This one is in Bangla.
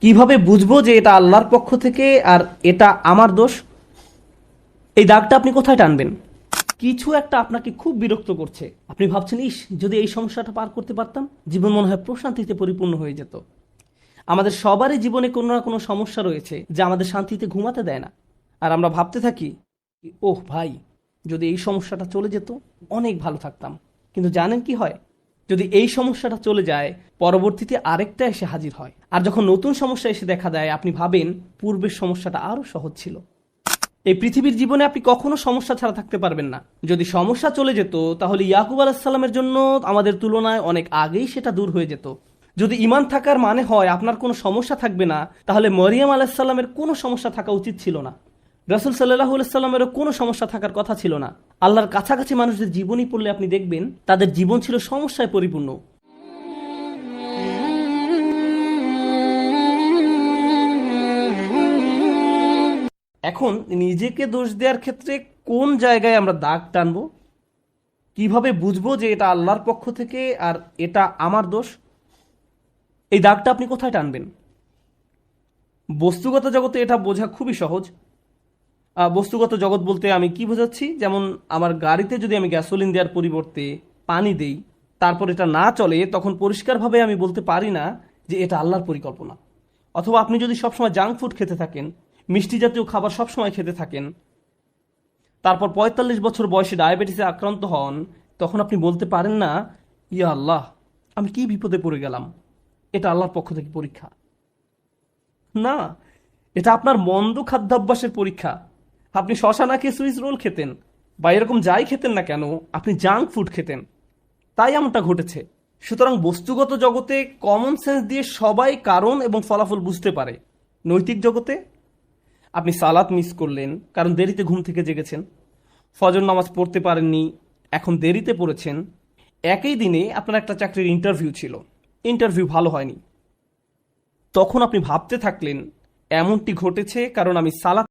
কীভাবে বুঝব যে এটা আল্লাহর পক্ষ থেকে আর এটা আমার দোষ? এই দাগটা আপনি কোথায় টানবেন? কিছু একটা আপনাকে খুব বিরক্ত করছে। আপনি ভাবছেন, ইস, যদি এই সমস্যাটা পার করতে পারতাম, জীবন মনে হয় প্রশান্তিতে পরিপূর্ণ হয়ে যেত। আমাদের সবারই জীবনে কোনো না কোনো সমস্যা রয়েছে, যা আমাদের শান্তিতে ঘুমাতে দেয় না। আর আমরা ভাবতে থাকি, ওহ, ভাই, যদি এই সমস্যাটা চলে যেত, অনেক ভালো থাকতাম। কিন্তু জানেন কি হয়? যদি এই সমস্যাটা চলে যায়, পরবর্তীতে আরেকটা এসে হাজির হয়। আর যখন নতুন সমস্যা এসে দেখা দেয়, আপনি ভাবেন পূর্বের সমস্যাটা আরও সহজ ছিল। এই পৃথিবীর জীবনে আপনি কখনো সমস্যা ছাড়া থাকতে পারবেন না। যদি সমস্যা চলে যেত, তাহলে ইয়াকুব আলাহিসাল্লামের জন্য আমাদের তুলনায় অনেক আগেই সেটা দূর হয়ে যেত। যদি ইমান থাকার মানে হয় আপনার কোনো সমস্যা থাকবে না, তাহলে মরিয়াম আলাহিসাল্লামের কোনো সমস্যা থাকা উচিত ছিল না। রসুল সাল্লাহ সাল্লামেরও কোনো সমস্যা থাকার কথা ছিল না। আল্লাহর কাছাকাছি মানুষদের জীবনী পড়লে আপনি দেখবেন তাদের জীবন ছিল সমস্যায় পরিপূর্ণ। এখন নিজেকে দোষ দেওয়ার ক্ষেত্রে কোন জায়গায় আমরা দাগ টানবো? কীভাবে বুঝব যে এটা আল্লাহর পক্ষ থেকে আর এটা আমার দোষ? এই দাগটা আপনি কোথায় টানবেন? বস্তুগত জগতে এটা বোঝা খুবই সহজ। বস্তুগত জগৎ বলতে আমি কি বোঝাচ্ছি? যেমন আমার গাড়িতে যদি আমি গ্যাসোলিন দেওয়ার পরিবর্তে পানি দেই, তারপর এটা না চলে, তখন পরিষ্কারভাবে আমি বলতে পারি না যে এটা আল্লাহর পরিকল্পনা। অথবা আপনি যদি সবসময় জাঙ্ক ফুড খেতে থাকেন, মিষ্টি জাতীয় খাবার সবসময় খেতে থাকেন, তারপর পঁয়তাল্লিশ বছর বয়সে ডায়াবেটিসে আক্রান্ত হন, তখন আপনি বলতে পারেন না, ইয়া আল্লাহ, আমি কি বিপদে পড়ে গেলাম? এটা আল্লাহর পক্ষ থেকে পরীক্ষা। না, এটা আপনার মন্দ খাদ্যাভ্যাসের পরীক্ষা। আপনি শশা না খেয়ে সুইস রোল খেতেন বা এরকম যাই খেতেন না কেন, আপনি জাঙ্ক ফুড খেতেন। তাই এমনটা ঘটেছে। সুতরাং বস্তুগত জগতে কমন সেন্স দিয়ে সবাই কারণ এবং ফলাফল বুঝতে পারে। নৈতিক জগতে? আপনি সালাত মিস করলেন, কারণ দেরিতে ঘুম থেকে জেগেছেন। ফজর নামাজ পড়তে পারেননি, এখন দেরিতে পড়েছেন। একই দিনে আপনার একটা চাকরির ইন্টারভিউ ছিল। ইন্টারভিউ ভালো হয়নি। তখন আপনি ভাবতে থাকলেন, এমনটি ঘটেছে কারণ আমি সালাত